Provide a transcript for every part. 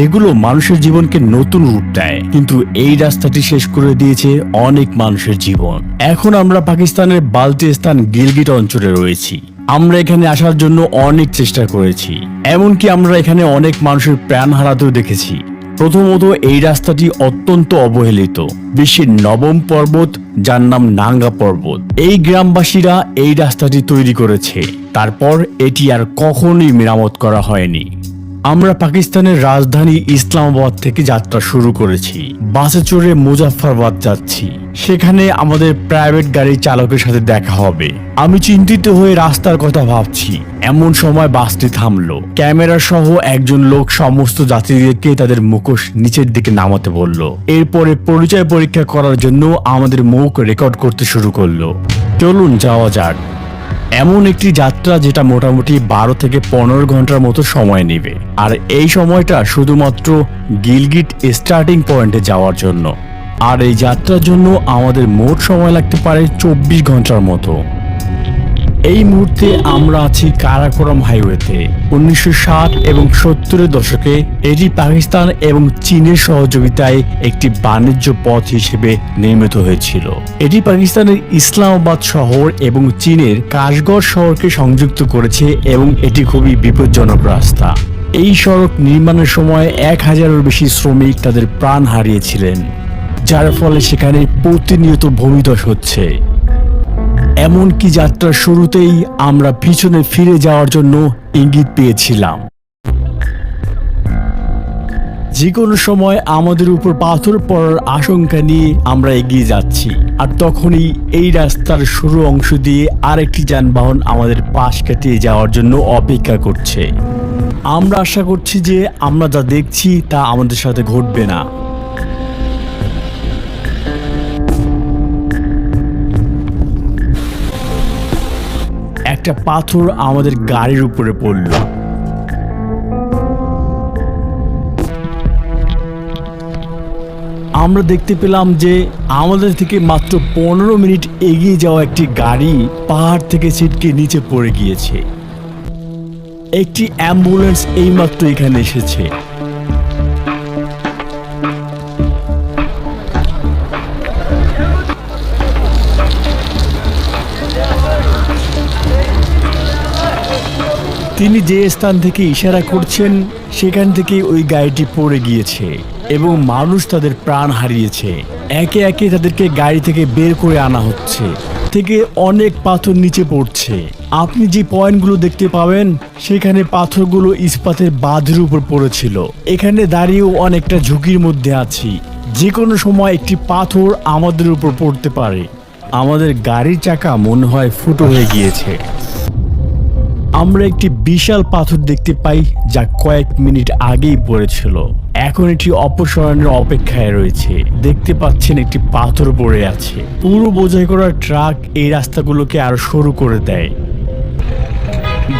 যেগুলো মানুষের জীবনকে নতুন রূপ দেয়, কিন্তু এই রাস্তাটি শেষ করে দিয়েছে অনেক মানুষের জীবন। এখন আমরা পাকিস্তানের বাল্টিস্তান গিলগিট অঞ্চলে রয়েছি। আমরা এখানে আসার জন্য অনেক চেষ্টা করেছি। এমনকি আমরা এখানে অনেক মানুষের প্রাণ হারাতেও দেখেছি। প্রথমত, এই রাস্তাটি অত্যন্ত অবহেলিত। বিশ্বের নবম পর্বত, যার নাম নাঙ্গা পর্বত। এই গ্রামবাসীরা এই রাস্তাটি তৈরি করেছে। তারপর এটি আর কখনোই মেরামত করা হয়নি। আমরা পাকিস্তানের রাজধানী ইসলামাবাদ থেকে যাত্রা শুরু করেছি। বাসে চড়ে মুজাফফরবাদ যাচ্ছি। সেখানে আমাদের প্রাইভেট গাড়ি চালকের সাথে দেখা হবে। আমি চিন্তিত হয়ে রাস্তার কথা ভাবছি। এমন সময় বাসটি থামলো। ক্যামেরা সহ একজন লোক সমস্ত যাত্রীদেরকে তাদের মুখোশ নিচের দিকে নামাতে বলল। এরপরে পরিচয় পরীক্ষা করার জন্য আমাদের মুখ রেকর্ড করতে শুরু করল। চলুন যাওয়া যাক। এমন একটি যাত্রা যেটা মোটামুটি বারো থেকে পনেরো ঘণ্টার মতো সময় নেবে। আর এই সময়টা শুধুমাত্র গিলগিট স্টার্টিং পয়েন্টে যাওয়ার জন্য। আর এই যাত্রার জন্য আমাদের মোট সময় লাগতে পারে চব্বিশ ঘণ্টার মতো। এই মুহূর্তে আমরা আছি কারাকোরাম হাইওয়েতে। উনিশশো ষাট এবং সত্তরের দশকে এটি পাকিস্তান এবং চীনের সহযোগিতায় একটি বাণিজ্য পথ হিসেবে নির্মিত হয়েছিল। এটি পাকিস্তানের ইসলামাবাদ শহর এবং চীনের কাশগড় শহরকে সংযুক্ত করেছে এবং এটি খুবই বিপজ্জনক রাস্তা। এই সড়ক নির্মাণের সময় এক হাজারের বেশি শ্রমিক তাদের প্রাণ হারিয়েছিলেন, যার ফলে সেখানে প্রতিনিয়ত ভূমিধস হচ্ছে। এমনকি যাত্রার শুরুতেই আমরা পিছনে ফিরে যাওয়ার জন্য ইঙ্গিত পেয়েছিলাম। যে কোনো সময় আমাদের উপর পাথর পড়ার আশঙ্কা নিয়ে আমরা এগিয়ে যাচ্ছি, আর তখনই এই রাস্তার শুরু অংশ দিয়ে আরেকটি যানবাহন আমাদের পাশ কাটিয়ে যাওয়ার জন্য অপেক্ষা করছে। আমরা আশা করছি যে আমরা যা দেখছি তা আমাদের সাথে ঘটবে না। একটা পাথর আমাদের গাড়ির উপরে পড়ল। আমরা দেখতে পেলাম যে আমাদের থেকে মাত্র পনেরো মিনিট এগিয়ে যাওয়া একটি গাড়ি পাহাড় থেকে ছিটকে নিচে পড়ে গিয়েছে। একটি অ্যাম্বুলেন্স এইমাত্র এখানে এসেছে। তিনি যে স্থান থেকে ইশারা করছেন, সেখান থেকে ওই গাড়িটি পড়ে গিয়েছে এবং মানুষ তাদের প্রাণ হারিয়েছে। একে একে তাদেরকে গাড়ি থেকে বের করে আনা হচ্ছে, থেকে অনেক পাথর নিচে পড়ছে। আপনি যে পয়েন্টগুলো দেখতে পাবেন, সেখানে পাথরগুলো ইস্পাতের বাঁধের উপর পড়েছিল। এখানে দাঁড়িয়েও অনেকটা ঝুঁকির মধ্যে আছি। যে কোনো সময় একটি পাথর আমাদের উপর পড়তে পারে। আমাদের গাড়ির চাকা মনে হয় ফুটো হয়ে গিয়েছে। আমরা একটি বিশাল পাথর দেখতে পাই যা কয়েক মিনিট আগেই পড়েছিল। এখন এটি অপসারণের অপেক্ষায় রয়েছে। দেখতে পাচ্ছেন একটি পাথর পড়ে আছে। পুরো বোঝাই করা ট্রাক এই রাস্তাগুলোকে আরও সরু করে দেয়।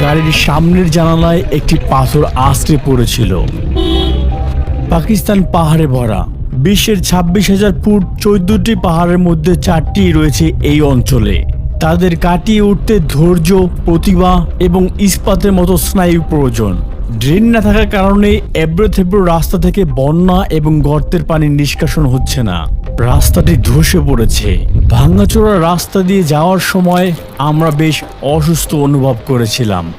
গাড়ির সামনের জানালায় একটি পাথর আশ্রে পড়েছিল। পাকিস্তান পাহাড়ে ভরা। বিশ্বের ছাব্বিশ হাজার ফুট চোদ্দটি পাহাড়ের মধ্যে চারটি রয়েছে এই অঞ্চলে। তাদের কাটিয়ে উঠতে ধৈর্য, প্রতিভা এবং ইস্পাতের মতো স্নায়ু প্রয়োজন। ড্রেন না থাকার কারণে এব্রো থেব্রো রাস্তা থেকে বন্যা এবং গর্তের পানি নিষ্কাশন হচ্ছে না। রাস্তাটি ধসে পড়েছে। ভাঙ্গাচোরা রাস্তা দিয়ে যাওয়ার সময় আমরা বেশ অসুস্থ অনুভব করেছিলাম।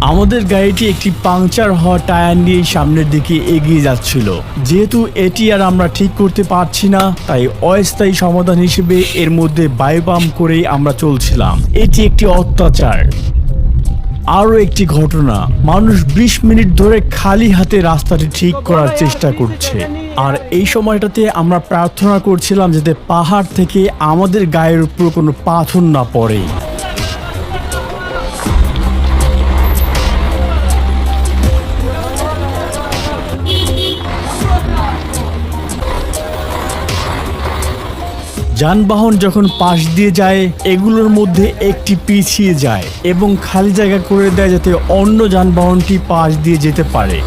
আমাদের গাড়িটি একটি পাংচার হওয়া টায়ার নিয়ে সামনের দিকে এগিয়ে যাচ্ছিল। যেহেতু এটি আর আমরা ঠিক করতে পারছি না, তাই অস্থায়ী সমাধান হিসেবে এর মধ্যে বায়ু পাম্প করেই আমরা চলছিলাম। এটি একটি অত্যাচার। আরও একটি ঘটনা, মানুষ বিশ মিনিট ধরে খালি হাতে রাস্তাটি ঠিক করার চেষ্টা করছে। আর এই সময়টাতে আমরা প্রার্থনা করছিলাম যাতে পাহাড় থেকে আমাদের গায়ের উপর কোনো পাথর না পড়ে। যানবাহন যখন পাশ দিয়ে যায়, এগুলোর মধ্যে একটি পিছিয়ে যায় এবং খালি জায়গা করে দেয় যাতে অন্য যানবাহনটি পাশ দিয়ে যেতে পারে।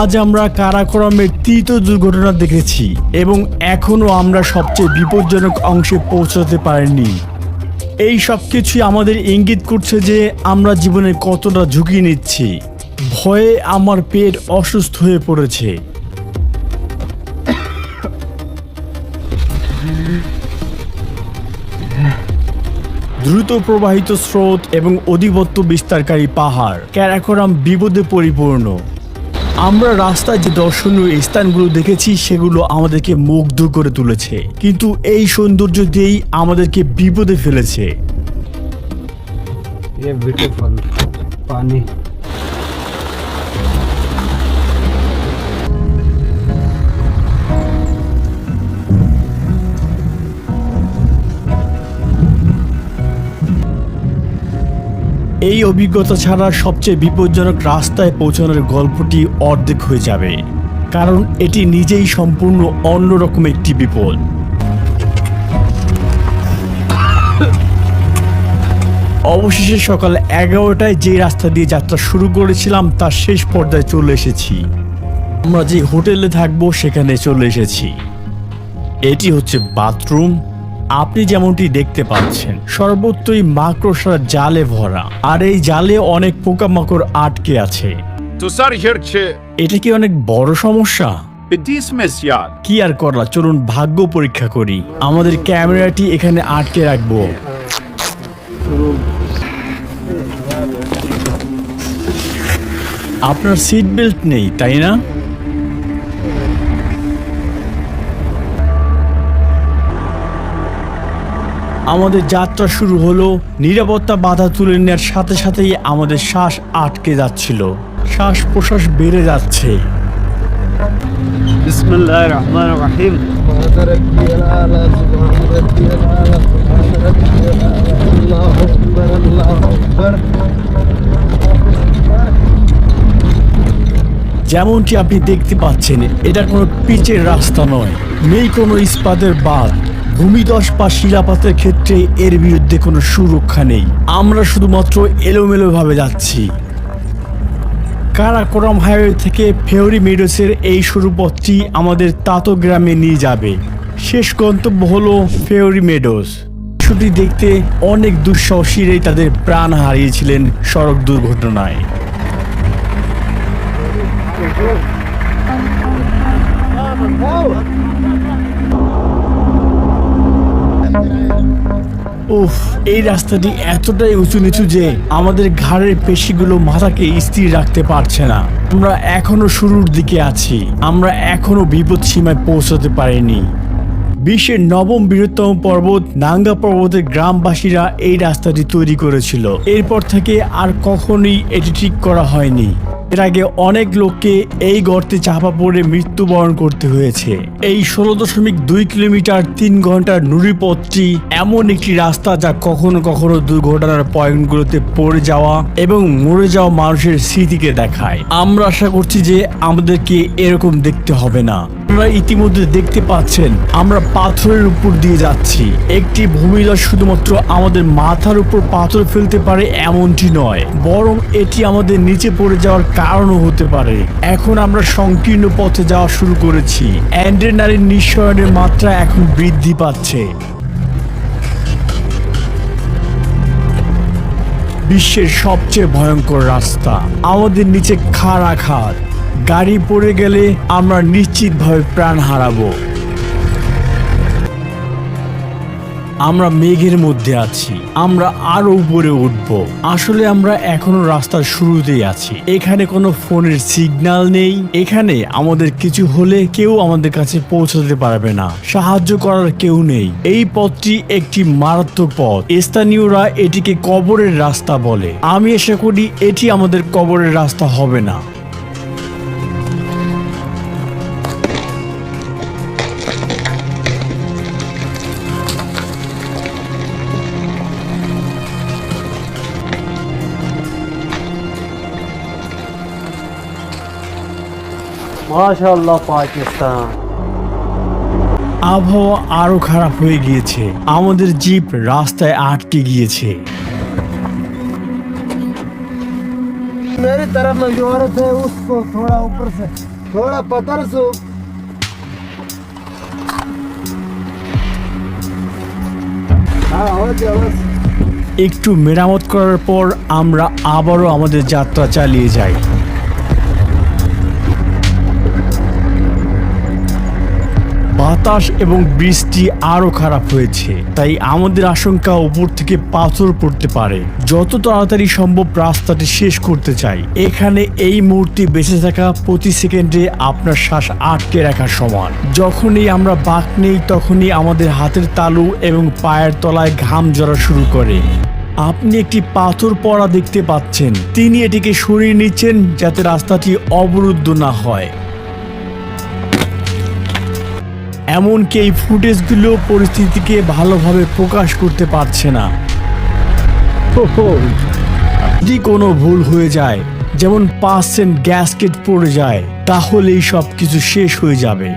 আজ আমরা কারাকোরামের তৃতীয় দুর্ঘটনা দেখেছি এবং এখনও আমরা সবচেয়ে বিপজ্জনক অংশে পৌঁছাতে পারিনি। এই সব কিছুই আমাদের ইঙ্গিত করছে যে আমরা জীবনে কতটা ঝুঁকি নিচ্ছি। ভয়ে আমার পেট অসুস্থ হয়ে পড়েছে। দ্রুত প্রবাহিত স্রোত এবং অধিপত্য বিস্তারকারী পাহাড়। ক্যারাকোরাম বিপদে পরিপূর্ণ। আমরা রাস্তায় যে দর্শনীয় স্থানগুলো দেখেছি, সেগুলো আমাদেরকে মুগ্ধ করে তুলেছে। কিন্তু এই সৌন্দর্য দিয়েই আমাদেরকে বিপদে ফেলেছে। ये এই অভিজ্ঞতা ছাড়া সবচেয়ে বিপজ্জনক রাস্তায় পৌঁছানোর গল্পটি অর্ধেক হয়ে যাবে, কারণ এটি নিজেই সম্পূর্ণ অন্যরকম একটি বিপদ। অবশেষে সকাল এগারোটায় যে রাস্তা দিয়ে যাত্রা শুরু করেছিলাম, তার শেষ পর্যায়ে চলে এসেছি। আমরা যে হোটেলে থাকব, সেখানে চলে এসেছি। এটি হচ্ছে বাথরুম। আপনি যেমনটি দেখতে পাচ্ছেন সর্বত্রই মাকড়সার জালে ভরা। আর এই জালে অনেক পোকামাকড় আটকে আছে। তুষার এটা কি অনেক বড় সমস্যা? কি আর করলা চলুন ভাগ্য পরীক্ষা করি। আমাদের ক্যামেরাটি এখানে আটকে রাখব। আপনার সিট বেল্ট নেই তাই না? আমাদের যাত্রা শুরু হলো নিরাপত্তা বাধা তুলে নেওয়ার সাথে সাথেই আমাদের শ্বাস আটকে যাচ্ছিল। শ্বাস প্রশ্বাস বেড়ে যাচ্ছে। যেমনটি আপনি দেখতে পাচ্ছেন এটা কোনো পিচের রাস্তা নয়। নেই কোনো ইস্পাতের বাঁধ। ভূমিদশ বা শিলাপাতের ক্ষেত্রে এর বিরুদ্ধে কোনো সুরক্ষা নেই। আমরা শুধুমাত্র এলোমেলোভাবে যাচ্ছি। কারাকোরাম হাইওয়ে থেকে ফেওরি মেডোসের এই সরু পথটি আমাদের তাতো গ্রামে নিয়ে যাবে। শেষ গন্তব্য হলো ফেওরি মেডোস। ছুটি দেখতে অনেক দুঃসাহসীরাই তাদের প্রাণ হারিয়েছিলেন সড়ক দুর্ঘটনায়। উফ, এই রাস্তাটি এতটাই উঁচু নিচু যে আমাদের ঘাড়ের পেশিগুলো মাথাকে স্থির রাখতে পারছে না। আমরা এখনও শুরুর দিকে আছি। আমরা এখনও বিপদ সীমায় পৌঁছাতে পারিনি। বিশ্বের নবম বৃহত্তম পর্বত নাঙ্গা পর্বতের গ্রামবাসীরা এই রাস্তাটি তৈরি করেছিল। এরপর থেকে আর কখনোই এটি ঠিক করা হয়নি। এর আগে অনেক লোককে এই গর্তে চাপা পড়ে মৃত্যুবরণ করতে হয়েছে। এই ষোলো দশমিক দুই কিলোমিটার তিন ঘণ্টার নুড়ি পথটি এমন একটি রাস্তা যা কখনো কখনো দুর্ঘটনার পয়েন্টগুলোতে পড়ে যাওয়া এবং মরে যাওয়া মানুষের স্মৃতিকে দেখায়। আমরা আশা করছি যে আমাদেরকে এরকম দেখতে হবে না। আপনারা ইতিমধ্যে দেখতে পাচ্ছেন, আমরা পাথরের উপর দিয়ে যাচ্ছি। একটি ভূমিধস শুধুমাত্র আমাদের মাথার উপর পাথর ফেলতে পারে এমনটি নয়, বরং এটি আমাদের নিচে পড়ে যাওয়ার কারণও হতে পারে। এখন আমরা সংকীর্ণ পথে যাওয়া শুরু করেছি। অ্যান্ড্রেনারের নিঃসরণের মাত্রা এখন বৃদ্ধি পাচ্ছে। বিশ্বের সবচেয়ে ভয়ঙ্কর রাস্তা। আমাদের নিচে খাড়া খাড়। গাড়ি পড়ে গেলে আমরা নিশ্চিতভাবে প্রাণ হারাবো। আমরা মেঘের মধ্যে আছি। আমরা আরও উপরে উঠব। আসলে আমরা এখনও রাস্তার শুরুতেই আছি। এখানে কোনো ফোনের সিগন্যাল নেই। এখানে আমাদের কিছু হলে কেউ আমাদের কাছে পৌঁছাতে পারবে না। সাহায্য করার কেউ নেই। এই পথটি একটি মারাত্মক পথ। স্থানীয়রা এটিকে কবরের রাস্তা বলে। আমি আশা করি এটি আমাদের কবরের রাস্তা হবে না। পাকিস্তান। আবহাওয়া আরও খারাপ হয়ে গিয়েছে। আমাদের জিপ রাস্তায় আটকে গিয়েছে। একটু মেরামত করার পর আমরা আবারও আমাদের যাত্রা চালিয়ে যাই। বাতাস এবং বৃষ্টি আরও খারাপ হয়েছে। তাই আমাদের আশঙ্কা উপর থেকে পাথর পড়তে পারে। যত তাড়াতাড়ি সম্ভব রাস্তাটি শেষ করতে চাই। এখানে এই মুহূর্তে বেঁচে থাকা প্রতি সেকেন্ডে আপনার শ্বাস আটকে রাখার সমান। যখনই আমরা বাঁক নেই, তখনই আমাদের হাতের তালু এবং পায়ের তলায় ঘাম জড়া শুরু করে। আপনি একটি পাথর পড়া দেখতে পাচ্ছেন। তিনি এটিকে সরিয়ে নিচ্ছেন যাতে রাস্তাটি অবরুদ্ধ না হয়। এমনকি এই ফুটেজগুলো পরিস্থিতিকে ভালোভাবে প্রকাশ করতে পারছে না। যদি কোনো ভুল হয়ে যায়, যেমন পার্সেন্ট গ্যাসকেট পড়ে যায়, তাহলেই সব কিছু শেষ হয়ে যাবে।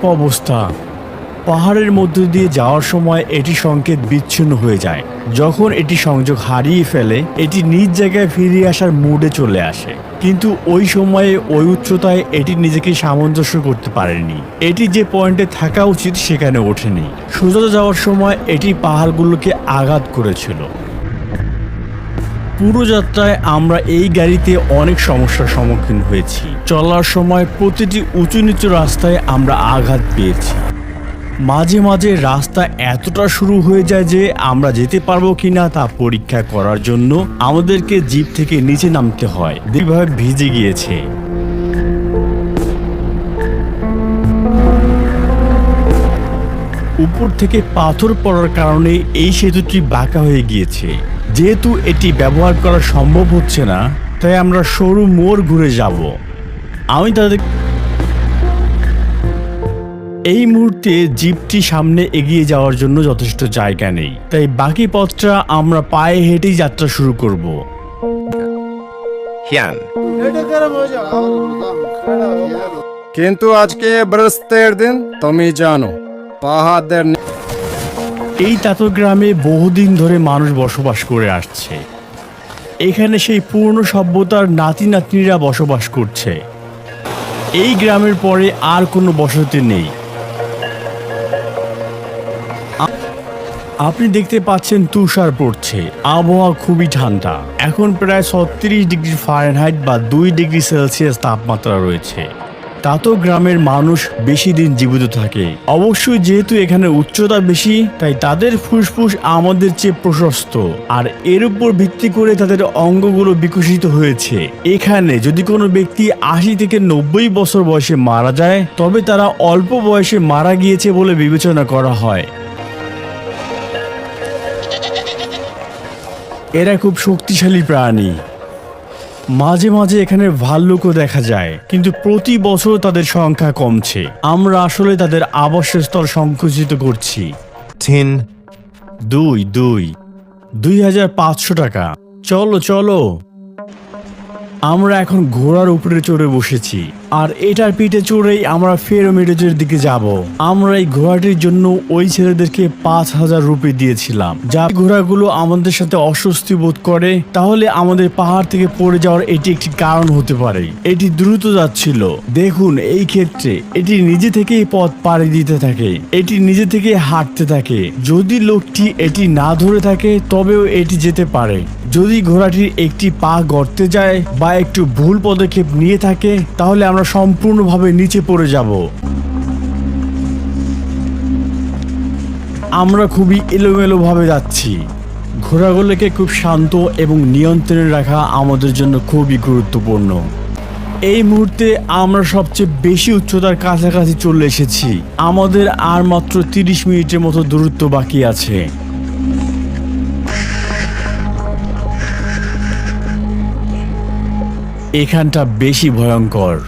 খারাপ অবস্থা। পাহাড়ের মধ্য দিয়ে যাওয়ার সময় এটি সংকেত বিচ্ছিন্ন হয়ে যায়। যখন এটি সংযোগ হারিয়ে ফেলে, এটি নিজ জায়গায় ফিরে আসার মুডে চলে আসে। কিন্তু ওই সময়ে ওই উচ্চতায় এটি নিজেকে সামঞ্জস্য করতে পারেনি। এটি যে পয়েন্টে থাকা উচিত সেখানে ওঠেনি। সোজা যাওয়ার সময় এটি পাহাড়গুলোকে আঘাত করেছিল। পুরো যাত্রায় আমরা এই গাড়িতে অনেক সমস্যার সম্মুখীন হয়েছি। চলার সময় প্রতিটি উঁচু নিচু রাস্তায় আমরা আঘাত পেয়েছি। মাঝে মাঝে রাস্তা এতটা শুরু হয়ে যায় যে আমরা যেতে পারব কিনা তা পরীক্ষা করার জন্য আমাদেরকে জিপ থেকে নিচে নামতে হয়। যেভাবে ভিজে গিয়েছে। উপর থেকে পাথর পড়ার কারণে এই সেতুটি বাঁকা হয়ে গিয়েছে। যেহেতু এটি ব্যবহার করা সম্ভব হচ্ছে না তাই আমরা সরু মোড় ঘুরে যাব। আমি তাদের এই মুহূর্তে জিপটি সামনে এগিয়ে যাওয়ার জন্য যথেষ্ট জায়গা নেই। তাই বাকি পথটা আমরা পায়ে হেঁটেই যাত্রা শুরু করব। কিন্তু আজকে বৃহস্পতির দিন তুমি জানো পাহাড়দের এই তাতো গ্রামে বহুদিন ধরে মানুষ বসবাস করে আসছে। এখানে সেই পূর্ণ সভ্যতার নাতি নাতনিরা বসবাস করছে। এই গ্রামের পরে আর কোনো বসতি নেই। আপনি দেখতে পাচ্ছেন তুষার পড়ছে। আবহাওয়া খুবই ঠান্ডা। এখন প্রায় ছত্রিশ ডিগ্রি ফারেনহাইট বা দুই ডিগ্রি সেলসিয়াস তাপমাত্রা রয়েছে। তাতো গ্রামের মানুষ বেশি দিন জীবিত থাকে। অবশ্যই যেহেতু এখানে উচ্চতা বেশি, তাই তাদের ফুসফুস আমাদের চেয়ে প্রশস্ত। আর এর উপর ভিত্তি করে তাদের অঙ্গগুলো বিকশিত হয়েছে। এখানে যদি কোনো ব্যক্তি আশি থেকে নব্বই বছর বয়সে মারা যায়, তবে তারা অল্প বয়সে মারা গিয়েছে বলে বিবেচনা করা হয়। এরা খুব শক্তিশালী প্রাণী। মাঝে মাঝে এখানে ভাল্লুকও দেখা যায় কিন্তু প্রতি বছর তাদের সংখ্যা কমছে। আমরা আসলে তাদের আবাসস্থল সংকুচিত করছি। তিন দুই দুই। দুই হাজার পাঁচশো টাকা। চলো চলো। আমরা এখন ঘোড়ার উপরে চড়ে বসেছি, আর এটার পিঠে চড়েই আমরা ফেরোমিডেজের দিকে যাব। আমরা এই ঘোড়াটির জন্য ওই ছেলেদেরকে পাঁচ হাজার রুপি দিয়েছিলাম। যা ঘোড়াগুলো আমাদের সাথে অস্বস্তি বোধ করে, তাহলে আমাদের পাহাড় থেকে পড়ে যাওয়ার এটি একটি কারণ হতে পারে। এটি দ্রুত যাচ্ছিল। দেখুন, এই ক্ষেত্রে এটি নিজে থেকেই পথ পাড়ি দিতে থাকে। এটি নিজে থেকে হাঁটতে থাকে। যদি লোকটি এটি না ধরে থাকে, তবেও এটি যেতে পারে। যদি ঘোড়াটির একটি পা গর্তে যায় বা একটু ভুল পদক্ষেপ নিয়ে থাকে, তাহলে আমরা সম্পূর্ণভাবে নিচে পড়ে যাব। আমরা খুবই এলোমেলোভাবে যাচ্ছি। ঘোড়াগুলোকে খুব শান্ত এবং নিয়ন্ত্রণে রাখা আমাদের জন্য খুবই গুরুত্বপূর্ণ। এই মুহূর্তে আমরা সবচেয়ে বেশি উচ্চতার কাছাকাছি চলে এসেছি। আমাদের আর মাত্র তিরিশ মিনিটের মতো দূরত্ব বাকি আছে। এখানটা বেশি ভয়ঙ্কর।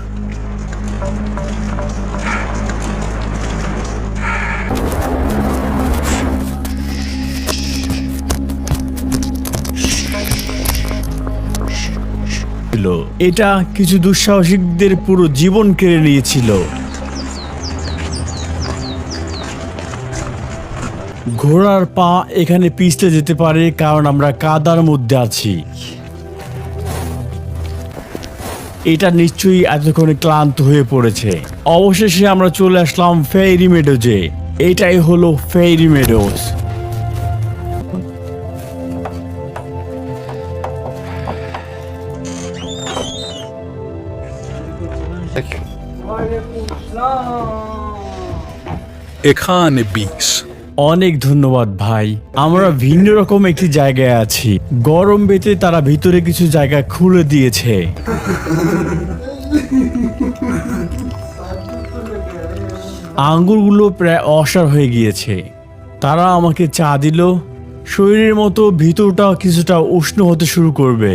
এটা কিছু দুঃসাহসিকদের পুরো জীবন কেড়ে নিয়েছিল। ঘোড়ার পা এখানে পিছলে যেতে পারে, কারণ আমরা কাদার মধ্যে আছি। এটা নিশ্চয়ই এতক্ষণে ক্লান্ত হয়ে পড়েছে। অবশেষে আমরা চলে আসলাম ফেরি মেডোজে। এটাই হলো ফেরি মেডোজ। এখানে বিষ অনেক ধন্যবাদ ভাই। আমরা ভিন্ন রকম একটি জায়গায় আছি। গরম বেতে তারা ভিতরে কিছু জায়গা খুলে দিয়েছে। আঙ্গুরগুলো প্রায় অসার হয়ে গিয়েছে। তারা আমাকে চা দিল। শরীরের মতো ভিতরটা কিছুটা উষ্ণ হতে শুরু করবে।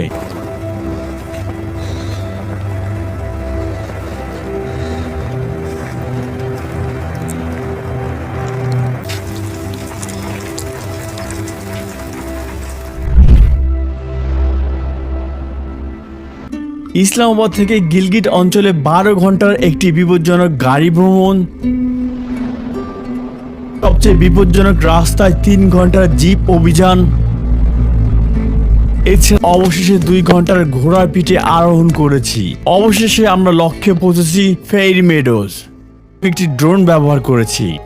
ইসলামাবাদ থেকে গিলগিট অঞ্চলে বারো ঘণ্টার একটি বিপজ্জনক গাড়ি ভ্রমণ। সবচেয়ে বিপজ্জনক রাস্তায় তিন ঘণ্টার জিপ অভিযান। এছাড়া অবশেষে দুই ঘণ্টার ঘোড়ার পিঠে আরোহণ করেছি। অবশেষে আমরা লক্ষ্যে পৌঁছেছি ফেরি মেডোজ। একটি ড্রোন ব্যবহার করেছি।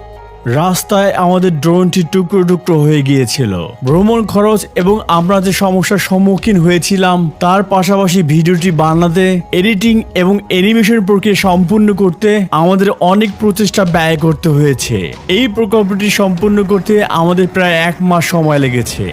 রাস্তায় আমাদের ড্রোনটি টুকরো টুকরো হয়ে গিয়েছিল। ভ্রমণ খরচ এবং আমরা যে সমস্যার সম্মুখীন হয়েছিলাম, তার পাশাপাশি ভিডিওটি বানাতে, এডিটিং এবং অ্যানিমেশন প্রক্রিয়া সম্পূর্ণ করতে আমাদের অনেক প্রচেষ্টা ব্যয় করতে হয়েছে। এই প্রকল্পটি সম্পূর্ণ করতে আমাদের প্রায় এক মাস সময় লেগেছে।